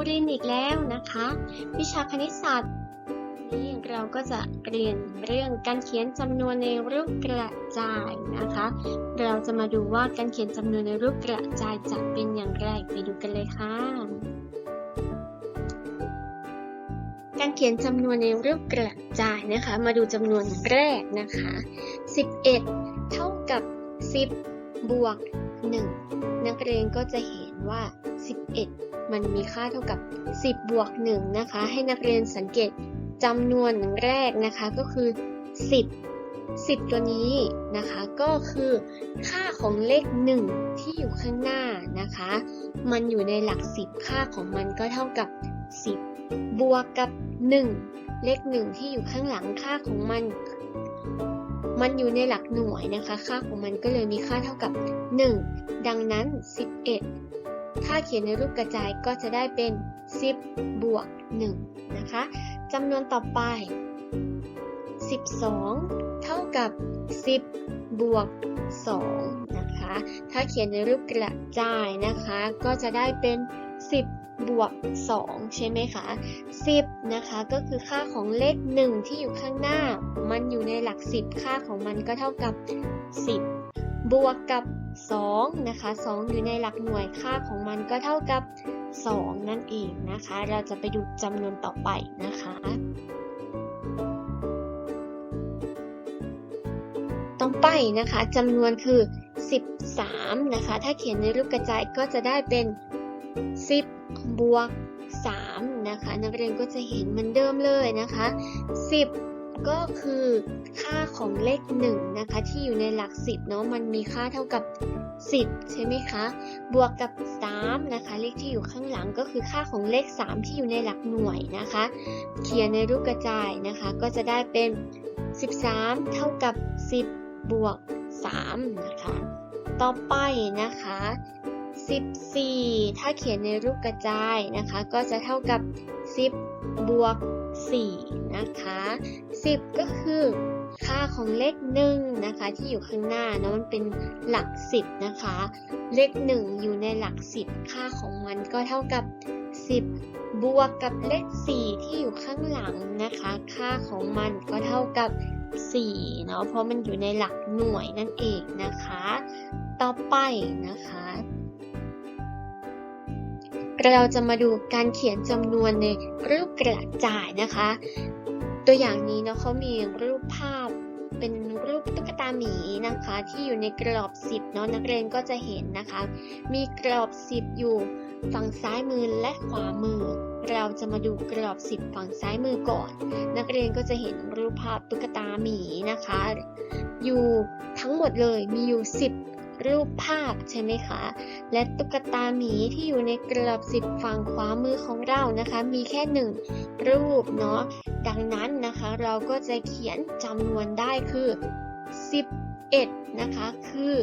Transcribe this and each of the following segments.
ครูรินอีกแล้วนะคะ วิชาคณิตศาสตร์นี้เราก็จะเรียนเรื่องการเขียนจำนวนในรูปกระจายนะคะ เราจะมาดูว่าการเขียนจำนวนในรูปกระจายจะเป็นอย่างไรไปดูกันเลยค่ะ การเขียนจำนวนในรูปกระจายนะคะ มาดูจำนวนแรกนะคะ 11 เท่ากับ 10 บวก 1 นักเรียนก็จะเห็นว่า 11 มันมีค่าเท่ากับ 10 บวก 1 นะคะ ให้นักเรียนสังเกตจำนวนแรกนะคะก็คือ 10 10 ตัวนี้นะคะก็คือค่าของเลข 1 ที่อยู่ข้างหน้านะคะ มันอยู่ในหลัก 10 ค่าของมันก็เท่ากับ 10 บวกกับ 1 เลข 1 ที่อยู่ข้างหลังค่าของมัน มันอยู่ในหลักหน่วยนะคะ ค่าของมันก็เลยมีค่าเท่ากับ 1 ดังนั้น 11 ถ้าเขียนในรูปกระจายก็จะได้เป็น 10 บวก 1 นะคะจำนวนต่อไป 12 เท่ากับ 10 บวก 2 นะคะ ถ้าเขียนในรูปกระจายนะคะ ก็จะได้เป็น 10 บวก 2 ใช่ไหมคะ 10 นะคะก็คือค่าของเลข 1 ที่อยู่ข้างหน้า มันอยู่ในหลัก 10 ค่าของมันก็เท่ากับ 10 บวกกับ 2นะคะ2 อยู่ในหลักหน่วยค่าของมันก็เท่ากับ 2 นั่นเองนะคะ เราจะไปดูจำนวนต่อไปนะคะ ต่อไปนะคะจำนวนคือ 13 นะคะ ถ้าเขียนในรูปกระจายก็จะได้เป็น 10 บวก 3 นะคะ นักเรียนก็จะเห็นเหมือนเดิมเลยนะคะ 10 ก็คือค่าของเลข1นะคะที่อยู่ในหลัก10เนาะมันมีค่าเท่ากับ 10 ใช่ไหมคะ บวกกับ 3 นะคะ เลขที่อยู่ข้างหลังก็คือค่าของเลข 3 ที่อยู่ในหลักหน่วยนะคะ เขียนในรูปกระจายนะคะ ก็จะได้เป็น 13 เท่ากับ 10 บวก 3 นะคะ ต่อไปนะคะ 14 ถ้าเขียนในรูปกระจายนะคะ ก็จะเท่ากับ 10 บวก 4 นะคะ 10 ก็คือค่าของเลข1นะคะที่อยู่ข้างหน้าเนาะมันเป็นหลัก10นะคะ เลข1อยู่ในหลัก10ค่าของมันก็เท่ากับ 10 บวกกับเลข 4 ที่อยู่ข้างหลังนะคะ ค่าของมันก็เท่ากับ4เนาะเพราะมันอยู่ในหลักหน่วยนั่นเองนะคะ ต่อไปนะคะ เราจะมาดูการเขียนจำนวนในรูปกระจายนะคะ ตัวอย่างนี้เนาะเขามีรูปภาพเป็นรูปตุ๊กตาหมีนะคะ ที่อยู่ในกรอบ 10เนาะนักเรียนก็จะเห็นนะคะ มีกรอบ 10 อยู่ฝั่งซ้ายมือและขวามือ เราจะมาดูกรอบ 10 ฝั่งซ้ายมือก่อน นักเรียนก็จะเห็นรูปภาพตุ๊กตาหมีนะคะ อยู่ทั้งหมดเลยมีอยู่ 10 รูปภาพใช่ไหมคะ และตุ๊กตาหมีที่อยู่ในกรอบ10ฝั่งขวามือของเรานะคะ มีแค่หนึ่งรูปเนาะ ดังนั้นนะคะเราก็จะเขียนจำนวนได้คือ 11 นะคะ คือ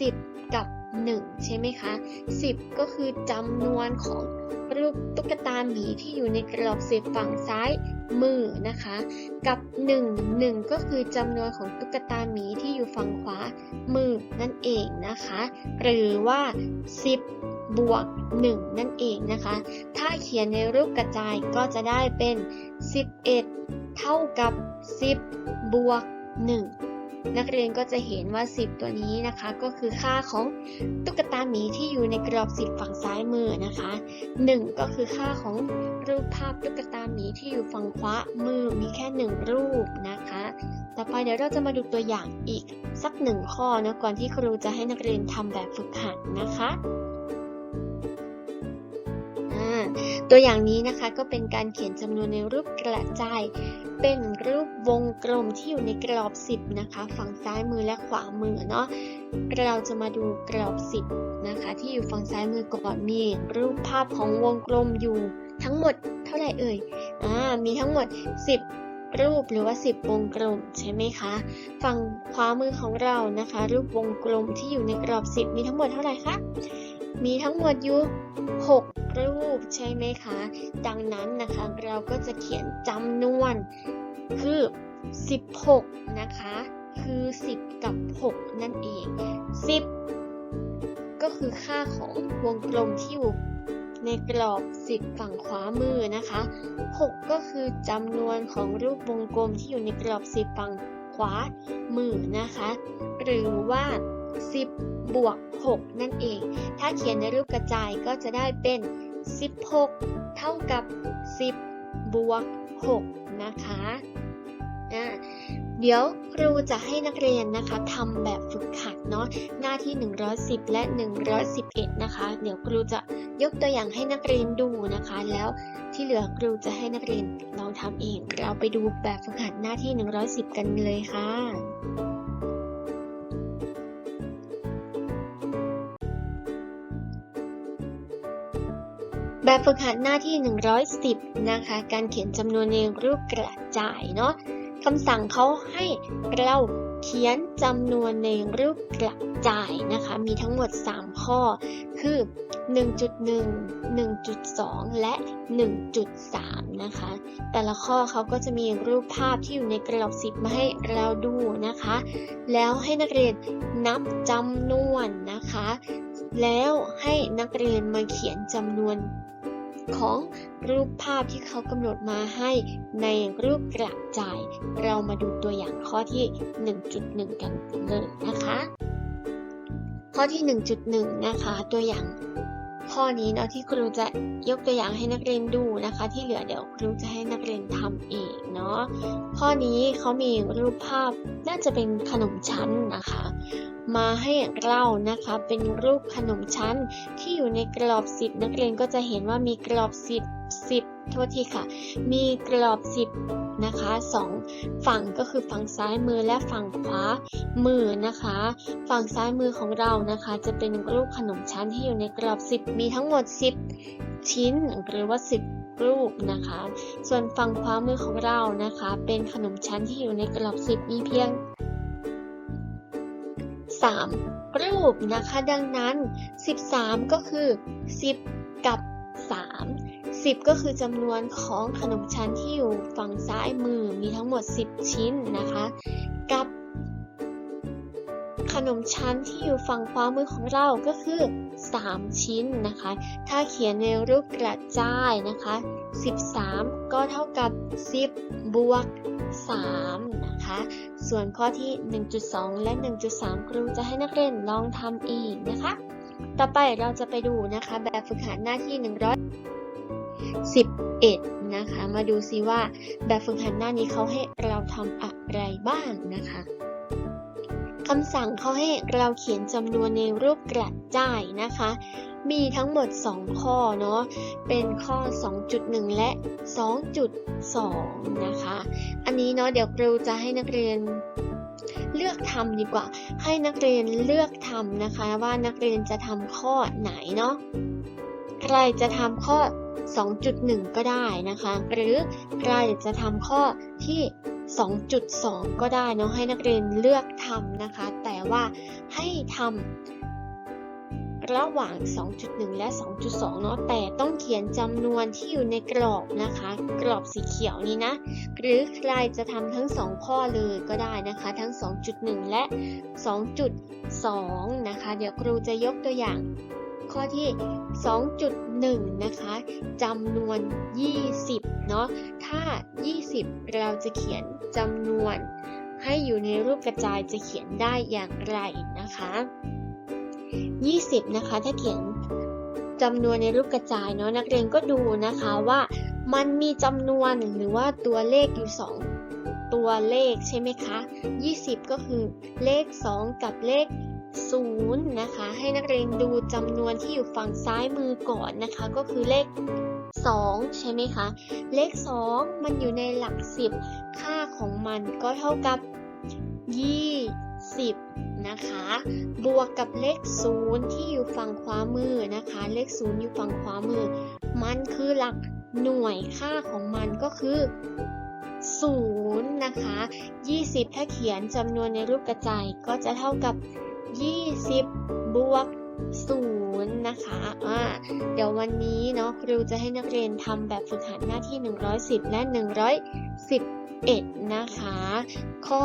10 กับ 1 ใช่ไหมคะ 10 ก็คือจำนวนของรูปตุ๊กตาหมีที่อยู่ในกรอบ10ฝั่งซ้าย มือนะคะ กับ 1 1 ก็คือจำนวนของตุ๊กตาหมีที่อยู่ฝั่งขวามือนั่นเองนะคะ หรือว่า 10 บวก 1 นั่นเองนะคะ ถ้าเขียนในรูปกระจายก็จะได้เป็น 11 เท่ากับ 10 บวก 1 นักเรียนก็จะเห็นว่า 10 ตัวนี้นะคะ ก็คือค่าของตุ๊กตาหมีที่อยู่ในกรอบ 10 ฝั่งซ้ายมือนะคะ 1 ก็คือค่าของรูปภาพตุ๊กตาหมีที่อยู่ฝั่งขวามือมีแค่ 1 รูปนะคะ ต่อไปเดี๋ยวเราจะมาดูตัวอย่างอีกสักหนึ่งข้อนะก่อนที่ครูจะให้นักเรียนทำแบบฝึกหัดนะคะ ตัวอย่างนี้นะคะก็เป็นการเขียนจำนวนในรูปกระจาย เป็นรูปวงกลมที่อยู่ในกรอบ 10 นะคะ ฝั่งซ้ายมือและขวามือเนาะเราจะมาดูกรอบ 10 นะคะ ที่อยู่ฝั่งซ้ายมือก่อนมีรูปภาพของวงกลมอยู่ทั้งหมดเท่าไหร่เอ่ยอ่ามีทั้งหมด 10รูปหรือว่า 10 วงกลมใช่ไหมคะ ฝั่งขวามือของเรานะคะ รูปวงกลมที่อยู่ในกรอบ 10 มีทั้งหมดเท่าไหร่คะ มีทั้งหมดอยู่6รูปใช่ไหมคะ ดังนั้นนะคะเราก็จะเขียนจำนวนคือ 16 นะคะ คือ 10 กับ 6 นั่นเอง 10 ก็คือค่าของวงกลมที่อยู่ในกรอบ 10 ฝั่งขวามือนะคะ 6 ก็คือจำนวนของรูปวงกลมที่อยู่ในกรอบ 10 ฝั่งขวามือนะคะ หรือว่า 10 บวก 6 นั่นเอง ถ้าเขียนในรูปกระจายก็จะได้เป็น 16 เท่ากับ 10 บวก 6 นะคะเดี๋ยวครูจะให้นักเรียนนะคะทำแบบฝึกหัดเนาะหน้าที่ 110 และ 111 นะคะ เดี๋ยวครูจะยกตัวอย่างให้นักเรียนดูนะคะ แล้วที่เหลือครูจะให้นักเรียนลองทำเอง เราไปดูแบบฝึกหัดหน้าที่ 110 กันเลยค่ะ แบบฝึกหัดหน้าที่ 110 นะคะ การเขียนจำนวนในรูปกระจายเนาะคำสั่งเขาให้เราเขียนจำนวนในรูปกระจายนะคะ มีทั้งหมด 3 ข้อ คือ 1.1 1.2 และ 1.3 นะคะ แต่ละข้อเขาก็จะมีรูปภาพที่อยู่ในกรอบสิบมาให้เราดูนะคะ แล้วให้นักเรียนนับจำนวนนะคะ แล้วให้นักเรียนมาเขียนจำนวน ของรูปภาพที่เขากำหนดมาให้ในรูปกระจาย เรามาดูตัวอย่างข้อที่ 1.1 กันเลยนะคะ ข้อที่ 1.1 นะคะตัวอย่างข้อนี้เนาะที่ครูจะยกตัวอย่างให้นักเรียนดูนะคะ ที่เหลือเดี๋ยวครูจะให้นักเรียนทำเองเนาะข้อนี้เขามีรูปภาพน่าจะเป็นขนมชั้นนะคะ มาให้เรานะคะเป็นรูปขนมชั้นที่อยู่ในกรอบสิบนักเรียนก็จะเห็นว่ามีกรอบสิบสิบโทษทีค่ะ มีกรอบสิบนะคะสองฝั่งก็คือฝั่งซ้ายมือและฝั่งขวามือนะคะ ฝั่งซ้ายมือของเรานะคะ จะเป็นรูปขนมชั้นที่อยู่ในกรอบสิบมีทั้งหมดสิบชิ้นหรือว่าสิบรูปนะคะ ส่วนฝั่งขวามือของเรานะคะ เป็นขนมชั้นที่อยู่ในกรอบสิบมีเพียง 3 รูปนะคะ ดังนั้น 13 ก็คือ 10 กับ 3 10 ก็คือจำนวนของขนมชั้นที่อยู่ฝั่งซ้ายมือมีทั้งหมด 10 ชิ้นนะคะ กับ ขนมชั้นที่อยู่ฝั่งขวามือของเราก็คือ 3 ชิ้นนะคะ ถ้าเขียนในรูปกระจายนะคะ 13 ก็เท่ากับ 10 บวก3นะ ส่วนข้อที่ 1.2 และ 1.3 ครูจะให้นักเรียนลองทำเองนะคะ ต่อไปเราจะไปดูนะคะแบบฝึกหัดหน้าที่ 111 นะคะ มาดูซิว่าแบบฝึกหัดหน้านี้เขาให้เราทำอะไรบ้างนะคะคำสั่งเขาให้เราเขียนจำนวนในรูปกระจายนะคะ มีทั้งหมด 2 ข้อเนาะ เป็นข้อ 2.1 และ 2.2 นะคะ อันนี้เนาะเดี๋ยวครูจะให้นักเรียนเลือกทำดีกว่า ให้นักเรียนเลือกทำนะคะว่านักเรียนจะทำข้อไหนเนาะ ใครจะทำข้อ 2.1 ก็ได้นะคะ หรือใครจะทำข้อที่ 2.2 ก็ได้เนาะให้นักเรียนเลือกทำนะคะ แต่ว่าให้ทำ ระหว่าง 2.1 และ 2.2 เนาะ แต่ต้องเขียนจำนวนที่อยู่ในกรอบนะคะ กรอบสีเขียวนี้นะ หรือใครจะทำทั้ง 2 ข้อเลยก็ได้นะคะ ทั้ง 2.1 และ 2.2 นะคะ เดี๋ยวครูจะยกตัวอย่างข้อที่ 2.1 นะคะจำนวน 20 เนาะ ถ้า 20 เราจะเขียนจำนวนให้อยู่ในรูปกระจายจะเขียนได้อย่างไรนะคะ 20 นะคะ ถ้าเขียนจำนวนในรูปกระจายเนาะนักเรียนก็ดูนะคะว่ามันมีจำนวนหรือว่าตัวเลขอยู่ 2 ตัวเลขใช่ไหมคะ 20 ก็คือเลข 2 กับเลข0นะคะ ให้นักเรียนดูจำนวนที่อยู่ฝั่งซ้ายมือก่อนนะคะ ก็คือเลข 2 ใช่ไหมคะ เลข 2 มันอยู่ในหลัก 10 ค่าของมันก็เท่ากับ 20 นะคะ บวกกับเลข0ที่อยู่ฝั่งขวามือนะคะ เลข0อยู่ฝั่งขวามือ มันคือหลักหน่วยค่าของมันก็คือ0นะคะ 20 ถ้าเขียนจำนวนในรูปกระจายก็จะเท่ากับ 20 บวก0นะคะอ่าเดี๋ยววันนี้เนาะครูจะให้นักเรียนทำแบบฝึกหัดหน้าที่ 110 และ 111นะคะ ข้อ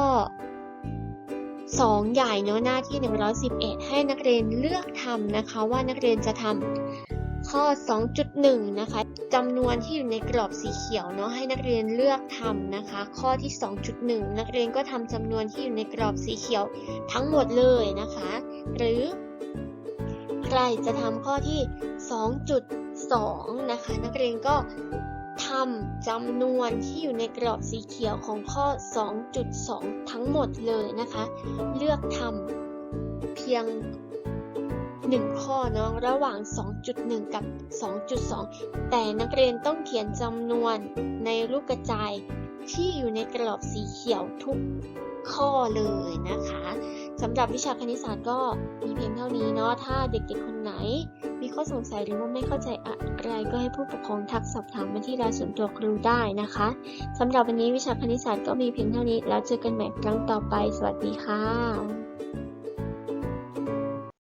2 ใหญ่เนาะหน้าที่ 111 ให้นักเรียนเลือกทำนะคะว่านักเรียนจะทำข้อข้อ 2.1 นะคะจำนวนที่อยู่ในกรอบสีเขียวเนาะให้นักเรียนเลือกทำนะคะ ข้อที่ 2.1 นักเรียนก็ทำจำนวนที่อยู่ในกรอบสีเขียวทั้งหมดเลยนะคะ หรือ ใครจะทำข้อที่ 2.2 นะคะ นักเรียนก็ ทำจำนวนที่อยู่ในกรอบสีเขียวของข้อ 2.2 ทั้งหมดเลยนะคะ เลือกทำเพียง 1 ข้อเนาะระหว่าง 2.1 กับ 2.2 แต่นักเรียนต้องเขียนจำนวนในรูปกระจาย ที่อยู่ในกรอบสีเขียวทุกข้อเลยนะคะสำหรับวิชาคณิตศาสตร์ก็มีเพียงเท่านี้เนาะถ้าเด็กๆคนไหน มีข้อสงสัยหรือว่าไม่เข้าใจอะไรก็ให้ผู้ปกครองทักสอบถามมาที่รายส่วนตัวครูได้นะคะสำหรับวันนี้วิชาคณิตศาสตร์ก็มีเพียงเท่านี้ แล้วเจอกันใหม่ครั้งต่อไป สวัสดีค่ะ